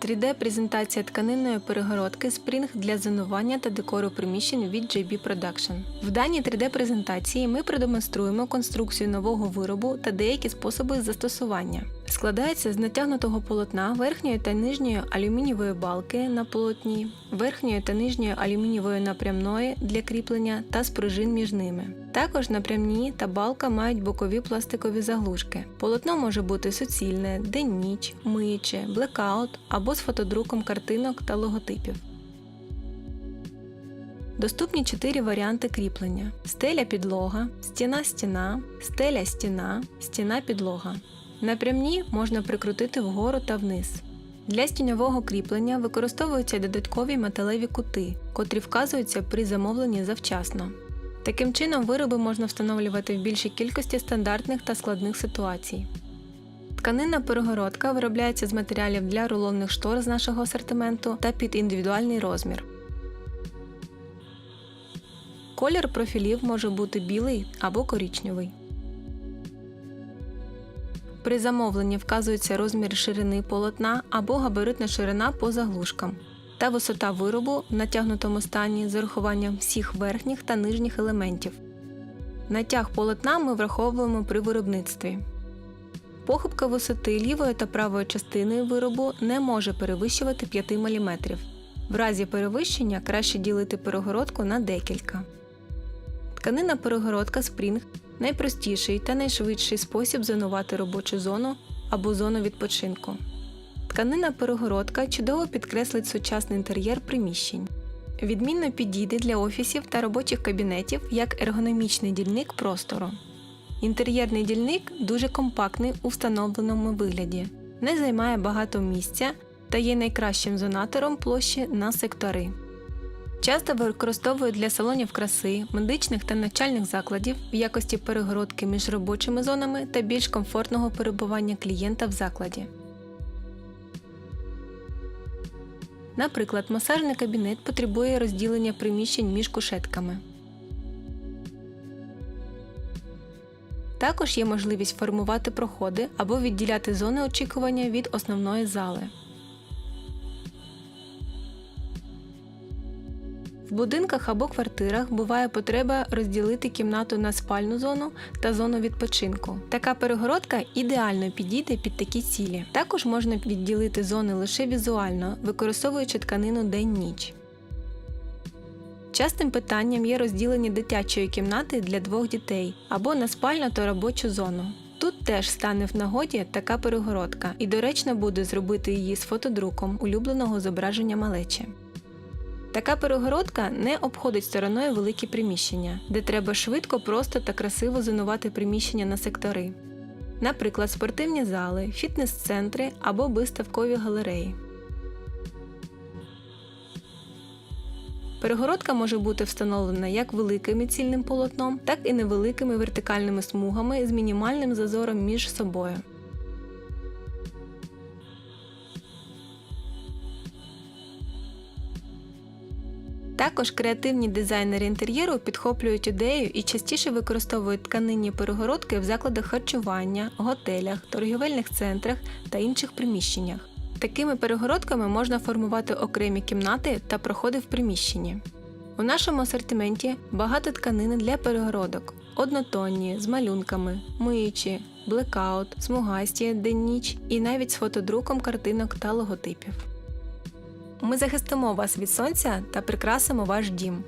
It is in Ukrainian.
3D-презентація тканинної перегородки Spring для зонування та декору приміщень від JB Production. В даній 3D-презентації ми продемонструємо конструкцію нового виробу та деякі способи застосування. Складається з натягнутого полотна верхньої та нижньої алюмінієвої балки на полотні, верхньої та нижньої алюмінієвої напрямної для кріплення та спружин між ними. Також напрямні та балка мають бокові пластикові заглушки. Полотно може бути суцільне, день-ніч, миюче, блекаут або з фотодруком картинок та логотипів. Доступні 4 варіанти кріплення: стеля підлога, стіна стіна, стеля стіна, стіна підлога. Напрямні можна прикрутити вгору та вниз. Для стіньового кріплення використовуються додаткові металеві кути, котрі вказуються при замовленні завчасно. Таким чином, вироби можна встановлювати в більшій кількості стандартних та складних ситуацій. Тканинна перегородка виробляється з матеріалів для рулонних штор з нашого асортименту та під індивідуальний розмір. Колір профілів може бути білий або коричневий. При замовленні вказується розмір ширини полотна або габаритна ширина по заглушкам та висота виробу в натягнутому стані з урахуванням всіх верхніх та нижніх елементів. Натяг полотна ми враховуємо при виробництві. Похибка висоти лівої та правої частини виробу не може перевищувати 5 мм. В разі перевищення краще ділити перегородку на декілька. Тканина перегородка Spring найпростіший та найшвидший спосіб зонувати робочу зону або зону відпочинку. Тканина перегородка чудово підкреслить сучасний інтер'єр приміщень. Відмінно підійде для офісів та робочих кабінетів як ергономічний дільник простору. Інтер'єрний дільник дуже компактний у встановленому вигляді, не займає багато місця та є найкращим зонатором площі на сектори. Часто використовують для салонів краси, медичних та навчальних закладів в якості перегородки між робочими зонами та більш комфортного перебування клієнта в закладі. Наприклад, масажний кабінет потребує розділення приміщень між кушетками. Також є можливість формувати проходи або відділяти зони очікування від основної зали. В будинках або квартирах буває потреба розділити кімнату на спальну зону та зону відпочинку. Така перегородка ідеально підійде під такі цілі. Також можна відділити зони лише візуально, використовуючи тканину день-ніч. Частим питанням є розділення дитячої кімнати для двох дітей або на спальну та робочу зону. Тут теж стане в нагоді така перегородка, і доречно буде зробити її з фотодруком улюбленого зображення малечі. Така перегородка не обходить стороною великі приміщення, де треба швидко, просто та красиво зонувати приміщення на сектори. Наприклад, спортивні зали, фітнес-центри або виставкові галереї. Перегородка може бути встановлена як великим і цільним полотном, так і невеликими вертикальними смугами з мінімальним зазором між собою. Також креативні дизайнери інтер'єру підхоплюють ідею і частіше використовують тканинні перегородки в закладах харчування, готелях, торгівельних центрах та інших приміщеннях. Такими перегородками можна формувати окремі кімнати та проходи в приміщенні. У нашому асортименті багато тканини для перегородок, однотонні, з малюнками, миючі, блекаут, смугасті, день-ніч і навіть з фотодруком картинок та логотипів. Ми захистимо вас від сонця та прикрасимо ваш дім.